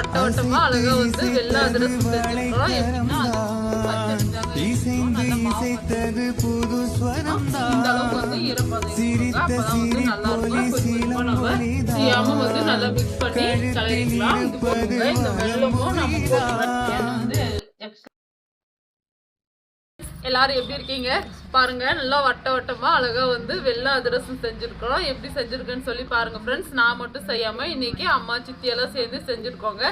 வட்ட வட்டமா அழகா வந்து வெள்ளை அதிரசம் செஞ்சிருக்கிறோம் எப்படின்னா அது பச்சரிசி தாங்க எடுத்துக்கிறோம். நல்லா இருக்கும். இந்த அளவுக்கு வந்து நல்லா பண்ணி. இந்த நம்ம எல்லாரும் எப்படி இருக்கீங்க? பாருங்க நல்லா வட்ட வட்டமா அழகா வந்து வெள்ளை அதிரசம் செஞ்சிருக்கிறோம். எப்படி செஞ்சிருக்கேன்னு சொல்லி பாருங்க ஃப்ரெண்ட்ஸ் நான் மட்டும் செய்யாம இன்னைக்கு அம்மா சித்தி எல்லாம் சேர்ந்து செஞ்சிருக்கோங்க.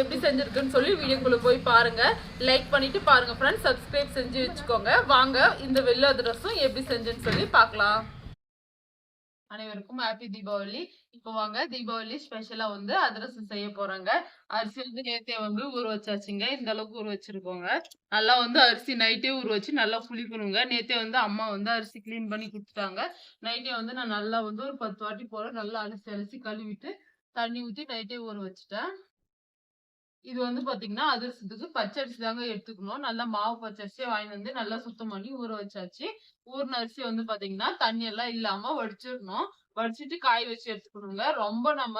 எப்படி செஞ்சிருக்குன்னு சொல்லி வீடியோக்குள்ள போய் பாருங்க. லைக் பண்ணிட்டு பாருங்க ஃப்ரெண்ட்ஸ் சப்ஸ்கிரைப் செஞ்சு வச்சுக்கோங்க. வாங்க இந்த வெள்ளை அதிரசம் எப்படி செஞ்சுன்னு சொல்லி பார்க்கலாம். அனைவருக்கும் ஹாப்பி தீபாவளி. இப்போ வாங்க தீபாவளி ஸ்பெஷலா வந்து அதிரசம் செய்ய போறாங்க. அரிசி வந்து நேத்தே வந்து ஊற வச்சாச்சுங்க. இந்த அளவுக்கு ஊற வச்சிருக்கோங்க. நல்லா வந்து அரிசி நைட்டே ஊற வச்சு நல்லா புளிக்கணுங்க. நேத்தே வந்து அம்மா வந்து அரிசி கிளீன் பண்ணி கொடுத்துட்டாங்க. நைட்டே வந்து நான் நல்லா வந்து ஒரு பத்து வாட்டி போல நல்லா அரிசி அரிசி கழுவிட்டு தண்ணி ஊற்றி நைட்டே ஊற வச்சுட்டேன். இது வந்து பாத்தீங்கன்னா அதிரசத்துக்கு பச்சரிசி தாங்க எடுத்துக்கணும். நல்லா மாவு பச்சரிசியை வாங்கி வந்து நல்லா சுத்தம் பண்ணி ஊற வச்சாச்சு. ஊர்ன அரிசி வந்து பாத்தீங்கன்னா தண்ணி எல்லாம் இல்லாம வடிச்சிடணும். வடிச்சிட்டு காய வச்சு எடுத்துக்கணுங்க. ரொம்ப நம்ம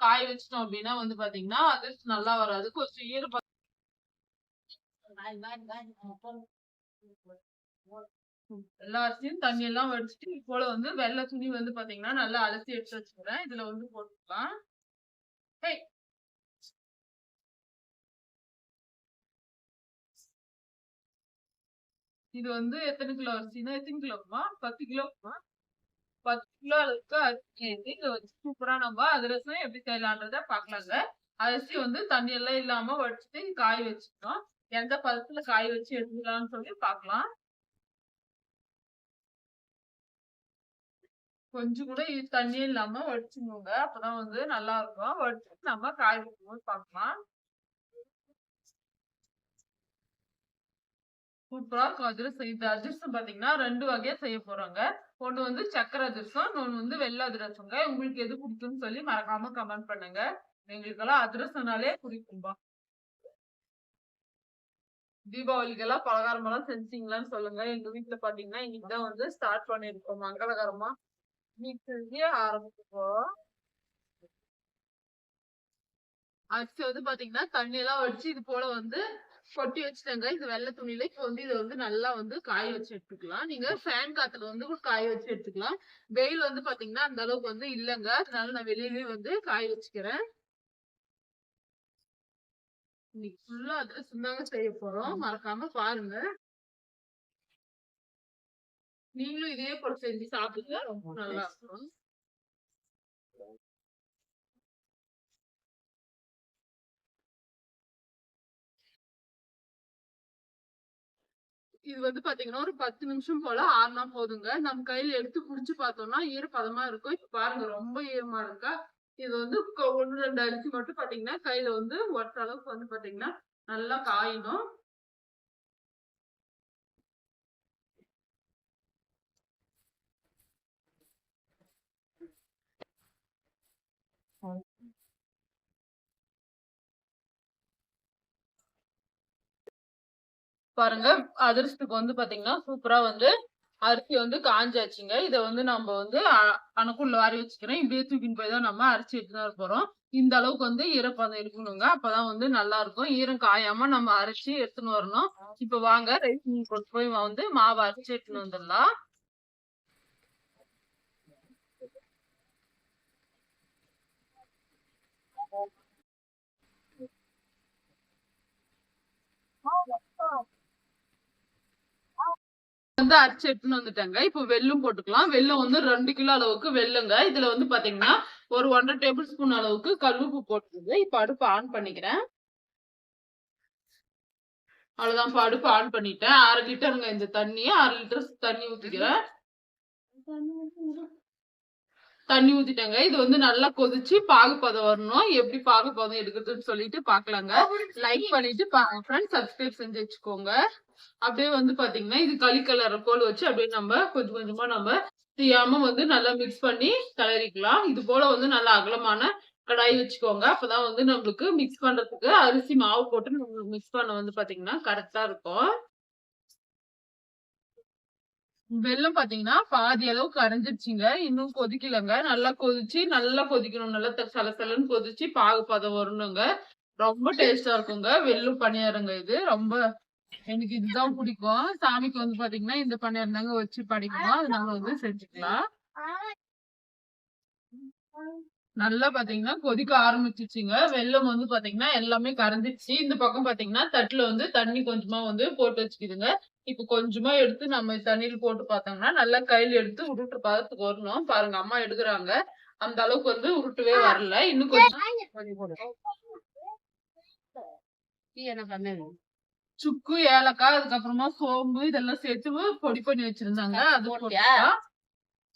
காய வச்சிட்டோம் அப்படின்னா வந்து பாத்தீங்கன்னா அதிரசம் நல்லா வராது. கொஞ்சம் ஈர எல்லா அரிசியும் தண்ணி எல்லாம் வடிச்சிட்டு இது போல வந்து வெள்ளை துணி வந்து பாத்தீங்கன்னா நல்லா அலசி எடுத்து வச்சுக்கிறேன். இதுல வந்து போட்டுக்கலாம். இது வந்து எத்தனை கிலோ அரிசினா எத்தனை கிலோக்குமா பத்து கிலோக்குமா பத்து கிலோ அளவுக்கு அரிசி வந்து இதை வச்சு சூப்பரா நம்ம அதிரசம் எப்படி செய்யலான்றத பாக்கலாங்க அரிசி வந்து தண்ணி எல்லாம் இல்லாம வடிச்சிட்டு காய வச்சுக்கணும். எந்த பதத்துல காய வச்சு எடுத்துக்கலாம்னு சொல்லி பாக்கலாம் கொஞ்சம் கூட இது தண்ணியே இல்லாம வடிச்சுக்கோங்க. அப்பதான் வந்து நல்லா இருக்கும். வடிச்சுட்டு நம்ம காய வைக்கும்போது பார்க்கலாம். சூப்பரா இருக்கும் அதிரசம் இந்த அதிரசம் பாத்தீங்கன்னா ரெண்டு வகையா செய்ய போறாங்க. ஒண்ணு வந்து சக்கரை அதிரசம் இன்னொன்னு வந்து வெள்ளை அதிரசங்க. உங்களுக்கு எது பிடிக்கும்னு சொல்லி மறக்காம கமெண்ட் பண்ணுங்க. எங்களுக்கெல்லாம் அதிரசம்னாலே பிடிக்கும்பா தீபாவளிக்கெல்லாம் பலகாரம் எல்லாம் செஞ்சீங்களான்னு சொல்லுங்க. எங்க வீட்டுல பாத்தீங்கன்னா இன்னைக்குதான் வந்து ஸ்டார்ட் பண்ணிருக்கோம் மங்களகரமா இன்னைக்கு செஞ்சு ஆரம்பிச்சிருக்கோம் அரிசி வந்து பாத்தீங்கன்னா தண்ணி எல்லாம் வடிச்சு இது போல வந்து கொட்டி வச்சுட்டேங்க. இது வெள்ளை துணியில இப்ப வந்து இதை வந்து நல்லா வந்து காய வச்சு எடுத்துக்கலாம். நீங்க ஃபேன் காத்துல வந்து காய வச்சு எடுத்துக்கலாம். வெயில் வந்து பாத்தீங்கன்னா அந்த அளவுக்கு வந்து இல்லைங்க. அதனால நான் வெளியிலயே வந்து காய வச்சுக்கிறேன். இன்னைக்கு ஃபுல்லா அதிரசம் தாங்க செய்ய போறோம். மறக்காம பாருங்க. நீங்களும் இதே போல செஞ்சு சாப்பிடுங்க ரொம்ப நல்லா இருக்கும். இது வந்து பாத்தீங்கன்னா ஒரு பத்து நிமிஷம் போல ஆறுனா போதுங்க. நம்ம கையில எடுத்து புடிச்சு பார்த்தோம்னா ஈரப்பதமா இருக்கும். இப்ப பாருங்க ரொம்ப ஈரமா இருக்கா? இது வந்து கொ- ஒண்ணு ரெண்டு அரிசி மட்டும் பாத்தீங்கன்னா கையில வந்து ஒட்டுற அளவுக்கு வந்து பாத்தீங்கன்னா நல்லா காயணும் பாருங்க அதிரசத்துக்கு வந்து பாத்தீங்கன்னா சூப்பரா வந்து அரிசி வந்து காஞ்சாச்சுங்க. இதை வந்து நம்ம வந்து அ- அணுக்குள்ள வாரி வச்சுக்கிறேன். இப்படியே தூக்கின்னு போய் தான் நம்ம அரிசி எடுத்துட்டு போறோம். இந்த அளவுக்கு வந்து ஈரப்பதம் இருக்கணுங்க. அப்பதான் வந்து நல்லா இருக்கும். ஈரம் காயாம நம்ம அரைச்சி எடுத்துன்னு வரணும். இப்ப வாங்க ரைஸ் மில் கொண்டு போய் வந்து மாவு அரைச்சி எடுத்துன்னு வந்துடலாம். வந்து அரைச்சு எடுத்துன்னு வந்துட்டாங்க. இப்போ வெல்லும் போட்டுக்கலாம். வெல்லம் வந்து ரெண்டு கிலோ அளவுக்கு வெல்லுங்க. இதுல வந்து பாத்தீங்கன்னா ஒரு ஒன்றரை டேபிள் ஸ்பூன் அளவுக்கு கல்லுப்பு போட்டுருங்க. இப்ப அடுப்பு ஆன் பண்ணிக்கிறேன். அவ்வளவுதான். இப்ப அடுப்பு ஆன் பண்ணிட்டேன். அரை லிட்டருங்க இந்த தண்ணி அரை லிட்டர் தண்ணி ஊத்திக்கிறேன். தண்ணி ஊத்திட்டேங்க. இது வந்து நல்லா கொதிச்சு பாகுபதம் வரணும். எப்படி பாகுபதம் எடுக்கிறதுன்னு சொல்லிட்டு பாக்கலாங்க. லைக் பண்ணிட்டு ஃப்ரெண்ட்ஸ் சப்ஸ்கிரைப் செஞ்சு வச்சுக்கோங்க. அப்படியே வந்து பாத்தீங்கன்னா இது களி கலர் கோல் வச்சு அப்படியே நம்ம கொஞ்சம் கொஞ்சமா நம்ம தீயாம வந்து நல்லா மிக்ஸ் பண்ணி கிளறிக்கலாம் இது போல வந்து நல்லா அகலமான கடாய் வச்சுக்கோங்க. அப்பதான் வந்து நம்மளுக்கு மிக்ஸ் பண்றதுக்கு அரிசி மாவு போட்டு நம்மளுக்கு மிக்ஸ் பண்ண வந்து பாத்தீங்கன்னா கரெக்டா இருக்கும். வெல்லம் பாத்தீங்கன்னா பாதி அளவுக்கு அரைஞ்சிருச்சுங்க இன்னும் கொதிக்கலங்க. நல்லா கொதிச்சு நல்லா கொதிக்கணும். நல்லா சல சலசலன்னு கொதிச்சு பாகு பதம் வரணுங்க ரொம்ப டேஸ்டா இருக்குங்க. வெள்ளம் பணியாரங்க இது. ரொம்ப எனக்கு இதுதான் பிடிக்கும். சாமிக்கு வந்து பாத்தீங்கன்னா இந்த பணியாரம் தாங்க வச்சு படிக்கணும். அதனால வந்து செஞ்சுக்கலாம். நல்லா பாத்தீங்கன்னா கொதிக்க ஆரம்பிச்சிச்சுங்க வெள்ளம் வந்து பாத்தீங்கன்னா எல்லாமே கரைஞ்சிச்சு இந்த பக்கம் பாத்தீங்கன்னா தட்டுல வந்து தண்ணி கொஞ்சமா வந்து போட்டு வச்சுக்கிதுங்க. இப்ப கொஞ்சமா எடுத்து நம்ம தண்ணியில் போட்டு பார்த்தோம்னா நல்லா கையில எடுத்து உருட்டு பதத்துக்கு வரணும். பாருங்க அம்மா எடுக்குறாங்க. அந்த அளவுக்கு வந்து உருட்டவே வரல. இன்னும் கொஞ்சம் என்ன பண்ண சுக்கு ஏலக்காய் அதுக்கப்புறமா சோம்பு இதெல்லாம் சேர்த்து பொடி பண்ணி வச்சிருந்தாங்க. அது.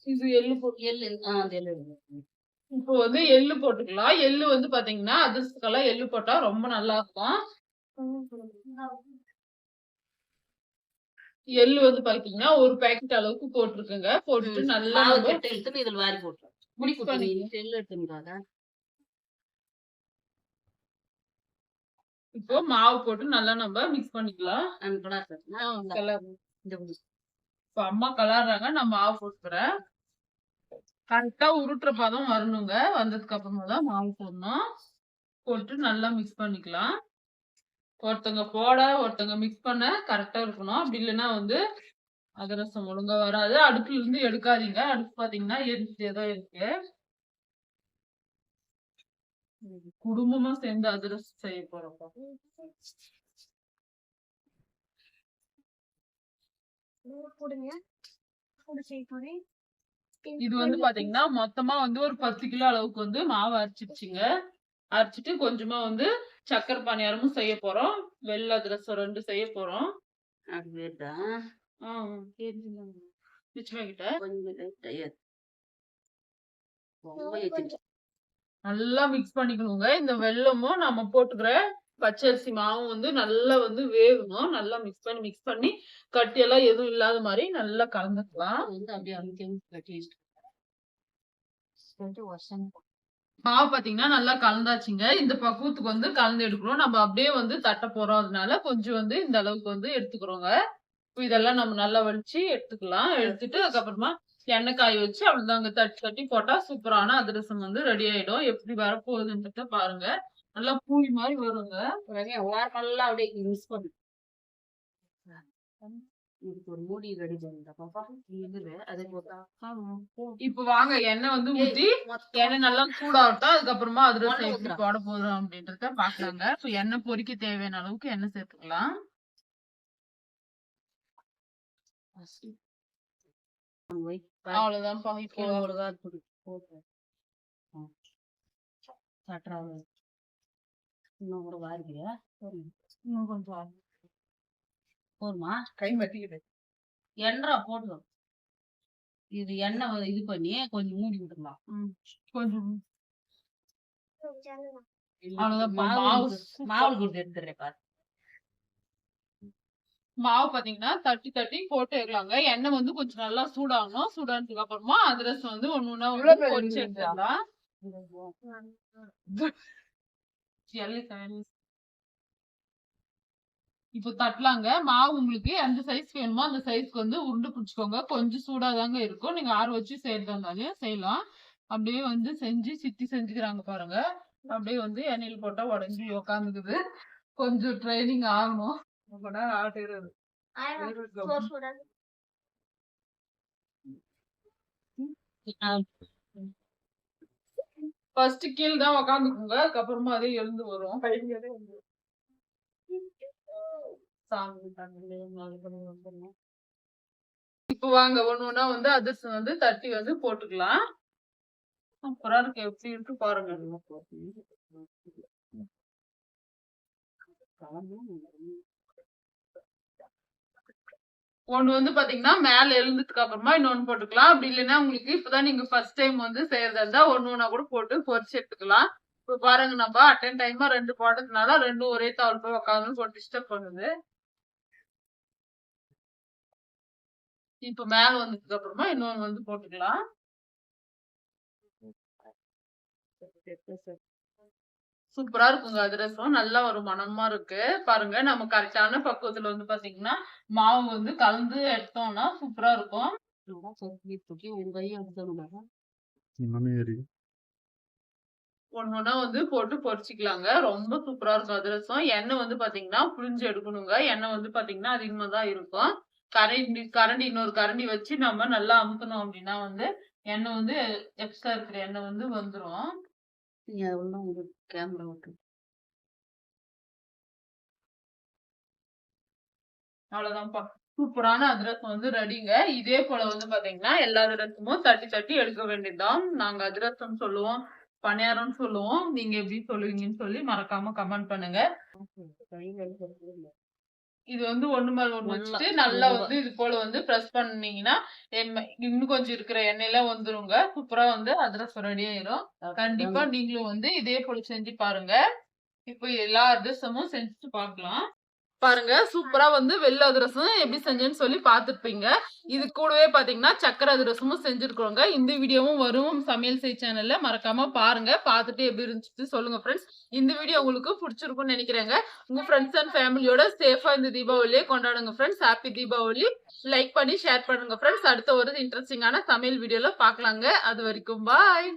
இது எள்ளு போட்டு எள்ளு. இப்போ வந்து எள்ளு போட்டுக்கலாம். எள்ளு வந்து பாத்தீங்கன்னா அதிர்ஷ்டக்கெல்லாம் எள்ளு போட்டா ரொம்ப நல்லா இருக்கும். எள்ளு வந்து பாத்தீங்கன்னா ஒரு பாக்கெட் அளவுக்கு போட்டிருக்குங்க. போட்டுட்டு நல்லா எடுத்து இதுல வாரி போட்டு முடி mix பண்ணி- குட்டி எள்ளு எடுத்துங்கிறாங்க இப்போ மாவு போட்டு நல்லா நம்ம மிக்ஸ் பண்ணிக்கலாம். இப்ப அம்மா கலர்றாங்க நான் மாவு போட்டுக்கிறேன். கரெக்டா உருட்டுற பதம் வரணுங்க. வந்ததுக்கு அப்புறமா தான் மாவு போடணும். போட்டு நல்லா மிக்ஸ் பண்ணிக்கலாம். ஒருத்தங்க போட ஒருத்தங்க மிக்ஸ் பண்ண கரெக்டா இருக்கணும். அப்படி இல்லைன்னா வந்து அதிரசம் ஒழுங்கா வராது. அடுப்புல இருந்து எடுக்காதீங்க. அடுப்பு பாத்தீங்கன்னா எரிஞ்சுட்டே தான் இருக்கு. குடும்பமா சேர்ந்து அதிரசம் செய்ய போறோம். இது வந்து பாத்தீங்கன்னா மொத்தமா வந்து ஒரு பத்து கிலோ அளவுக்கு வந்து மாவு அரைச்சிருச்சுங்க. அரைச்சிட்டு கொஞ்சமா வந்து சக்கரை பணியாரமும் செய்ய போறோம். வெள்ளை அதிரசம் ரெண்டு செய்ய போறோம். நல்லா மிக்ஸ் பண்ணிக்கணுங்க. இந்த வெல்லமும் நம்ம போட்டுக்கிற பச்சரிசி மாவும் வந்து நல்லா வந்து வேகணும். நல்லா மிக்ஸ் பண்ணி மிக்ஸ் பண்ணி கட்டியெல்லாம் எதுவும் இல்லாத மாதிரி நல்லா கலந்துக்கலாம். அப்படியே மாவு பாத்தீங்கன்னா நல்லா கலந்தாச்சுங்க. இந்த பக்குவத்துக்கு வந்து கலந்து எடுக்கிறோம் நம்ம அப்படியே வந்து தட்ட போறோம். அதனால கொஞ்சம் வந்து இந்த அளவுக்கு வந்து எடுத்துக்கிறோங்க. இதெல்லாம் நம்ம நல்லா வலிச்சு எடுத்துக்கலாம். எடுத்துட்டு அதுக்கப்புறமா எண்ணெய் காய வச்சு அவ்வளவுதாங்க. தட்டி தட்டி போட்டா சூப்பரான அதிரசம் வந்து ரெடி ஆயிடும். எப்படி வரப்போகுதுன்றத பாருங்க. நல்லா பூரி மாதிரி வருங்க. நல்லா அப்படியே மிஸ் பண்ணு. இதுக்கு ஒரு மூடி ரெடி பண்ணுறா பாப்பா இது அதை போட்டா இப்ப வாங்க எண்ணெய் வந்து ஊத்தி எண்ணெய் நல்லா சூடாகட்டும் அதுக்கப்புறமா அதிரசம் எப்படி. போட போறோம் அப்படின்றத பாக்கலாங்க இப்ப எண்ணெய் பொரிக்க தேவையான அளவுக்கு எண்ணெய் சேர்த்துக்கலாம் வை. அவ்வளவுதான் இப்போ. போட்டு. இன்னும் கூட வாரிக்கிறியா இன்னும் கொஞ்சம் போதுமா? கை மட்டிக்கிது எண்ணெய் போடுவோம் இது எண்ணெய் இது பண்ணி கொஞ்சம் மூடி விட்டுலாம் கொஞ்சம் அவ்வளவுதான். மாவு மாவு இருக்கு. மாவு கிட்ட எடுத்துறேன் பாரு. மாவு பாத்தீங்கன்னா தட்டி தட்டி போட்டு வைக்கலாங்க எண்ணெய் வந்து கொஞ்சம் நல்லா சூடாகணும். சூடானதுக்கு அப்புறமா அதிரசம் வந்து ஒண்ணு ஒண்ணா வந்து பொரிச்சு எடுத்துடலாம். இப்போ தட்டலாங்க. மாவு உங்களுக்கு எந்த சைஸ் வேணுமோ அந்த சைஸ்க்கு வந்து உருண்டை பிடிச்சிக்கோங்க. கொஞ்சம் சூடா தாங்க இருக்கும். நீங்க ஆற வச்சு செய்யறதா இருந்தாலும் செய்யலாம். அப்படியே வந்து செஞ்சு சித்தி செஞ்சுக்கிறாங்க பாருங்க. அப்படியே வந்து எண்ணெயில் போட்டா உடஞ்சி உக்காந்துக்குது. கொஞ்சம் ட்ரைனிங் ஆகணும். ஆட்டுறது ஃபர்ஸ்ட் கீழ தான் உக்காந்துக்குங்க. அதுக்கப்புறமா அதே எழுந்து வரும். இப்ப வாங்க ஒண்ணு ஒன்னா வந்து அதிர்ஷ்டம் வந்து தட்டி வந்து போட்டுக்கலாம். அப்புறம் இருக்கு எப்படி இருக்கு பாருங்க. ஒண்ணு வந்து பாத்தீங்கன்னா மேல எழுந்ததுக்கு அப்புறமா இன்னொன்னு போட்டுக்கலாம். அப்படி இல்லைன்னா உங்களுக்கு இப்பதான் நீங்க ஃபர்ஸ்ட் டைம் வந்து செய்யறதா இருந்தா ஒன்னு ஒன்னா கூட போட்டு பொறிச்சு எடுத்துக்கலாம். இப்ப பாருங்க நம்ம அட்டன் டைமா ரெண்டு போட்டதுனால ரெண்டும் ஒரே தாவல் போய் உட்காந்து போட்டு டிஸ்டர்ப் பண்ணுது. இப்ப மேல வந்ததுக்கு அப்புறமா இன்னொன்னு வந்து போட்டுக்கலாம். சூப்பரா இருக்குங்க அதிரசம் நல்லா ஒரு மணமா இருக்கு. பாருங்க நம்ம கரெக்டான பக்குவத்துல வந்து பாத்தீங்கன்னா மாவு வந்து கலந்து எடுத்தோம்னா சூப்பரா இருக்கும். ஒண்ணா வந்து போட்டு பொரிச்சுக்கலாங்க. ரொம்ப சூப்பரா இருக்கும் அதிரசம் எண்ணெய் வந்து பாத்தீங்கன்னா புளிஞ்சு எடுக்கணுங்க. எண்ணெய் வந்து பாத்தீங்கன்னா அதிகமா தான் இருக்கும். கரண்டி கரண்டி இன்னொரு கரண்டி வச்சு நம்ம நல்லா அமுக்கணும் அப்படின்னா வந்து எண்ணெய் வந்து எக்ஸ்ட்ரா இருக்கிற எண்ணெய் வந்து வந்துரும். நீங்க ஒன்றும் உங்களுக்கு கேமரா அவ்வளவுதான்ப்பா. சூப்பரான அதிரசம் வந்து ரெடிங்க. இதே போல வந்து பாத்தீங்கன்னா எல்லா அதிரசமும் தட்டி தட்டி எடுக்க வேண்டியதுதான். நாங்க அதிரசம் சொல்லுவோம் பணியாரம்னு சொல்லுவோம். நீங்க எப்படி சொல்லுவீங்கன்னு சொல்லி மறக்காம கமெண்ட் பண்ணுங்க. இது வந்து ஒண்ணு மேல ஒண்ணு வச்சுட்டு நல்லா. வந்து இது போல வந்து பிரஸ் பண்ணீங்கன்னா எம்ம- இன்னும் கொஞ்சம் இருக்கிற எண்ணெயில வந்துருங்க. சூப்பரா வந்து அதிரசம் ரெடி ஆயிரும். கண்டிப்பா நீங்களும் வந்து இதே போல செஞ்சு பாருங்க. இப்போ எல்லா அதிரசமும் செஞ்சுட்டு பார்க்கலாம் பாருங்க சூப்பரா வந்து வெள்ள அதிரசம் எப்படி செஞ்சேன்னு சொல்லி பார்த்துருப்பீங்க. இது கூடவே பாத்தீங்கன்னா சக்கரை அதிரசமும் செஞ்சிருக்கோங்க இந்த வீடியோவும் வரும் சமையல் செய் சேனல்ல. மறக்காம பாருங்க. பார்த்துட்டு எப்படி இருந்துச்சு சொல்லுங்க ஃப்ரெண்ட்ஸ் இந்த வீடியோ உங்களுக்கு பிடிச்சிருக்கும்னு நினைக்கிறேங்க. உங்க ஃப்ரெண்ட்ஸ் அண்ட் ஃபேமிலியோட சேஃபா இந்த தீபாவளியை கொண்டாடுங்க ஃப்ரெண்ட்ஸ் ஹாப்பி தீபாவளி. லைக் பண்ணி ஷேர் பண்ணுங்க ஃப்ரெண்ட்ஸ் அடுத்த ஒரு இன்ட்ரெஸ்டிங்கான சமையல் வீடியோல பார்க்கலாங்க. அது வரைக்கும் பாய்